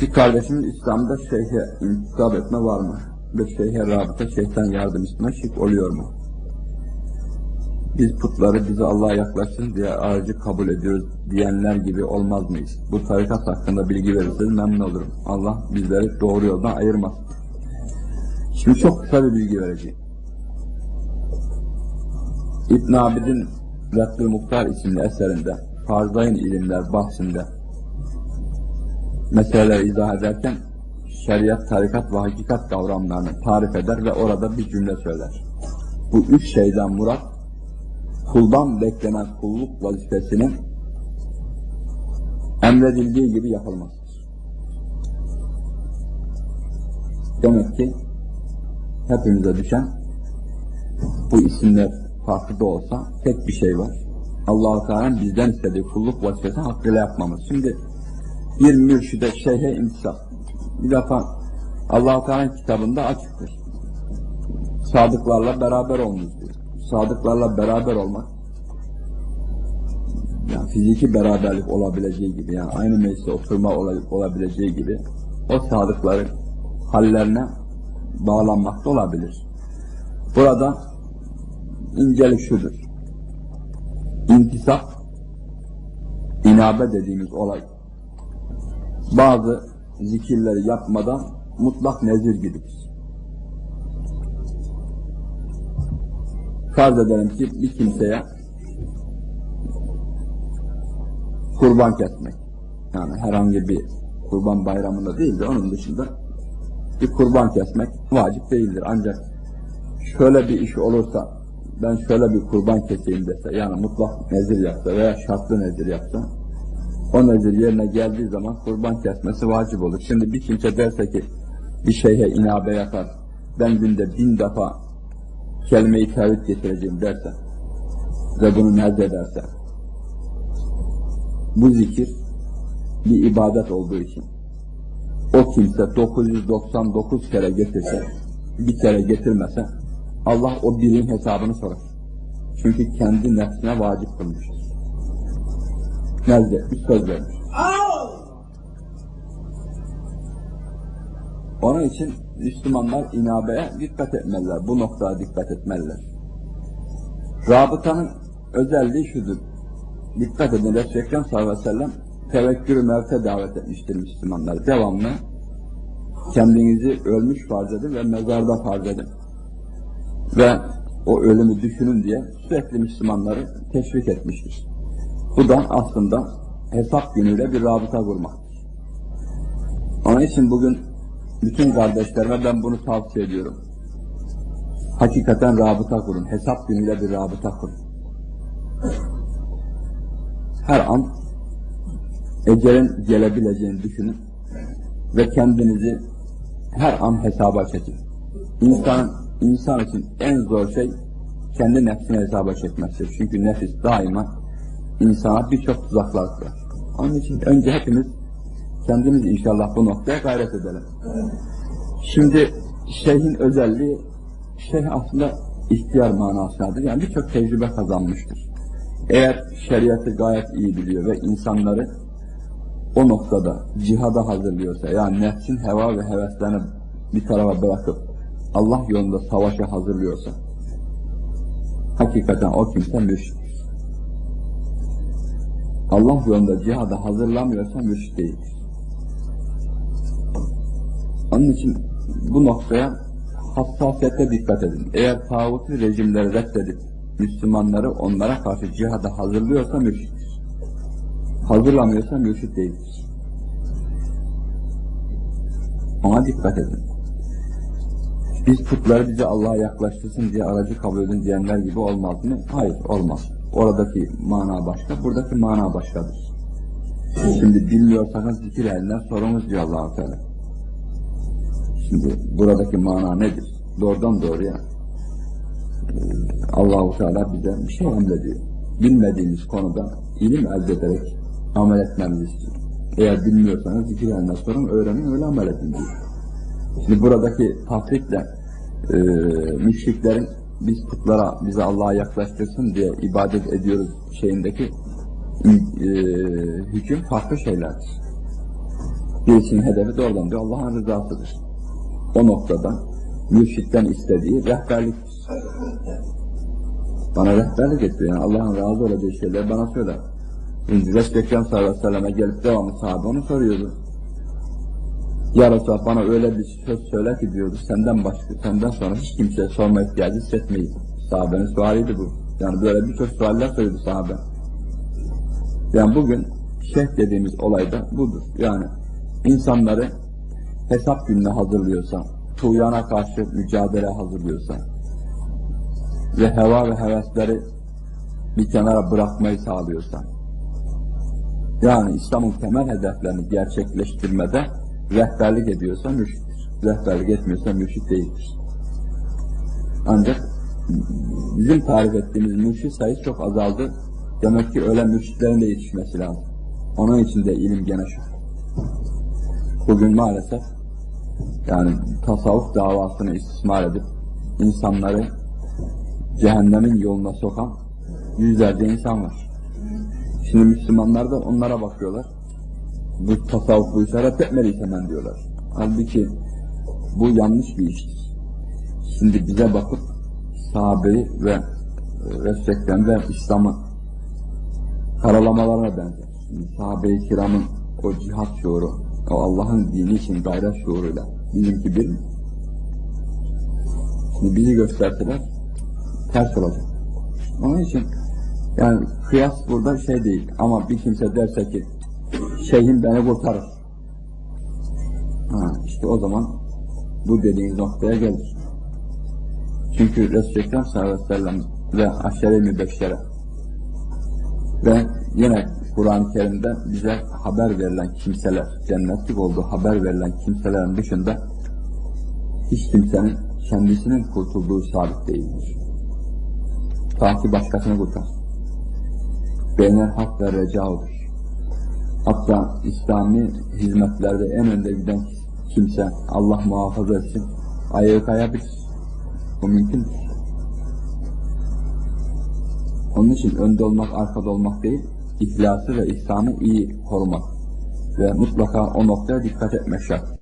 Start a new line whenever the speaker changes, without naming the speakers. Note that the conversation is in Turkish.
Bir kardeşimiz İslam'da şeyhe intisap etme var mı? Bir şeyhe rabıta şeytan yardımcısına şirk oluyor mu? Biz putları bizi Allah'a yaklaşsın diye aracı kabul ediyoruz diyenler gibi olmaz mıyız? Bu tarikat hakkında bilgi verirseniz memnun olurum. Allah bizleri doğru yoldan ayırmasın. Şimdi çok kısa bir bilgi vereceğim. İbn Abidin Reddül Muhtar isimli eserinde Farzayın ilimler bahsinde meseleleri izah ederken şeriat, tarikat ve hakikat kavramlarını tarif eder ve orada bir cümle söyler. Bu üç şeyden murat kuldan beklenen kulluk vazifesinin emredildiği gibi yapılmasıdır. Demek ki hepimize düşen bu isimler farklı da olsa tek bir şey var. Allah-u Teala'nın bizden istediği kulluk vazifesini hakkıyla yapmamız. Şimdi bir mürşide, şeyhe intisap. Bir defa Allah-u Teala'nın kitabında açıktır. Sadıklarla beraber olunuz diyor. Sadıklarla beraber olmak yani fiziki beraberlik olabileceği gibi yani aynı mecliste oturma olabileceği gibi o sadıkların hallerine bağlanmakta olabilir. Burada incelik şudur. İntisap, inabe dediğimiz olay bazı zikirleri yapmadan mutlak nezir gibidir. Farz edelim ki bir kimseye kurban kesmek. Yani herhangi bir kurban bayramında değil de onun dışında bir kurban kesmek vacip değildir. Ancak şöyle bir iş olursa ben şöyle bir kurban keseyim dese yani mutlak nezir yapsa veya şartlı nezir yapsa o nezir yerine geldiği zaman kurban kesmesi vacip olur. Şimdi bir kimse derse ki bir şeyhe inabe yapar ben günde bin defa kelime-i tevhid getireceğim derse ve bunu nezrederse bu zikir bir ibadet olduğu için o kimse 999 kere getirse bir kere getirmese Allah o birin hesabını sorar. Çünkü kendi nefsine vacip kılmıştır. Nezletmiş, söz vermiş. Onun için Müslümanlar inabeye dikkat etmeliler. Bu noktaya dikkat etmeliler. Rabıtanın özelliği şudur. Dikkat edin Resul-i Ekrem sallallahu aleyhi ve sellem tevekkülü mevte davet etmiştir Müslümanlar. Devamlı kendinizi ölmüş farz edin ve mezarda farz edin. Ve o ölümü düşünün diye sürekli Müslümanları teşvik etmiştir. Bu da aslında hesap günüyle bir rabıta kurmaktır. Onun için bugün bütün kardeşlerime ben bunu tavsiye ediyorum. Hakikaten rabıta kurun. Hesap günüyle bir rabıta kurun. Her an ecelin gelebileceğini düşünün ve kendinizi her an hesaba çekin. İnsan, insan için en zor şey kendi nefsini hesaba çekmesidir. Çünkü nefis daima insana birçok tuzaklar kurar. Onun için önce hepimiz kendimiz inşallah bu noktaya gayret edelim. Şimdi şeyhin özelliği, şeyh aslında ihtiyar manasındadır. Yani birçok tecrübe kazanmıştır. Eğer şeriatı gayet iyi biliyor ve insanları o noktada cihada hazırlıyorsa, yani nefsin heva ve heveslerini bir tarafa bırakıp Allah yolunda savaşa hazırlıyorsa, hakikaten o kimse mürşittir. Allah yolunda cihada hazırlamıyorsa mürşit değildir. Onun için bu noktaya hassasiyete dikkat edin. Eğer tağutu rejimleri reddedip Müslümanları onlara karşı cihada hazırlıyorsa mürşittir. Hazırlamıyorsa mürşit değildir. Ona dikkat edin. Biz putları bizi Allah'a yaklaştırsın diye aracı kabul edin diyenler gibi olmaz mı? Hayır, olmaz. Oradaki mana başka, buradaki mana başkadır. Şimdi bilmiyorsanız zikir elinden sorunuz diyor allah Teala. Şimdi buradaki mana nedir? Doğrudan doğruya Allahu Teala bize bir şey emrediyor. Bilmediğimiz konuda ilim elde ederek amel etmemizi istiyor. Eğer bilmiyorsanız zikir elinden sorun, öğrenin, öyle amel edin diyor. Şimdi buradaki tahriple e, müşriklerin biz putlara bizi Allah'a yaklaştırsın diye ibadet ediyoruz şeyindeki e, hüküm farklı şeylerdir. Birisinin hedefi doğrudan diyor Allah'ın rızasıdır. O noktada mürşitten istediği rehberliktir. Bana rehberlik etti yani Allah'ın razı olacağı şeyler bana söyler. Resul Ekrem sallallahu aleyhi ve selleme gelip devamlı sahabe onu soruyordu. Ya Resulallah bana öyle bir söz söyle ki diyordu senden başka, senden sonra hiç kimseye sorma ihtiyacı hissetmeyiz. Sahabenin sualiydi bu. Yani böyle birçok sualler soruyordu sahabe. Yani bugün şeyh dediğimiz olay da budur. Yani insanları hesap gününe hazırlıyorsa, tuğyana karşı mücadele hazırlıyorsa ve heva ve hevesleri bir kenara bırakmayı sağlıyorsa, yani İslam'ın temel hedeflerini gerçekleştirmede rehberlik ediyorsa mürşittir. Rehberlik etmiyorsa mürşit değildir. Ancak bizim tarif ettiğimiz mürşit sayısı çok azaldı. Demek ki öyle mürşitlerin de yetişmesi lazım. Onun için de ilim gene şu. Bugün maalesef yani tasavvuf davasını istismar edip insanları cehennemin yoluna sokan yüzlerce insan var. Şimdi Müslümanlar da onlara bakıyorlar. Bu tasavvuf bu işaret etmeliyiz hemen diyorlar. Halbuki bu yanlış bir iştir. Şimdi bize bakıp sahabeyi ve Resulü ve İslam'ı karalamalarına benzer. Şimdi sahabe-i kiramın o cihat şuuru, o Allah'ın dini için gayret şuuruyla bizimki bir mi? Şimdi bizi gösterseler ters olacak. Onun için yani kıyas burada şey değil ama bir kimse derse ki şeyhim beni kurtarır. Ha, işte o zaman bu dediğiniz noktaya gelir. Çünkü Resulü Ekrem sallallahu ve sellem ve aşere-i mübeşşere ve yine Kur'an-ı Kerim'de bize haber verilen kimseler, cennetlik olduğu haber verilen kimselerin dışında hiç kimsenin kendisinin kurtulduğu sabit değildir. Ta ki başkasını kurtarsın. Beynel hak ve reca olur. Hatta İslami hizmetlerde en önde giden kimse Allah muhafaza etsin ayağı kayabilir. Bu mümkündür. Onun için önde olmak, arkada olmak değil, ihlası ve ihsanı iyi korumak ve mutlaka o noktaya dikkat etmek şart.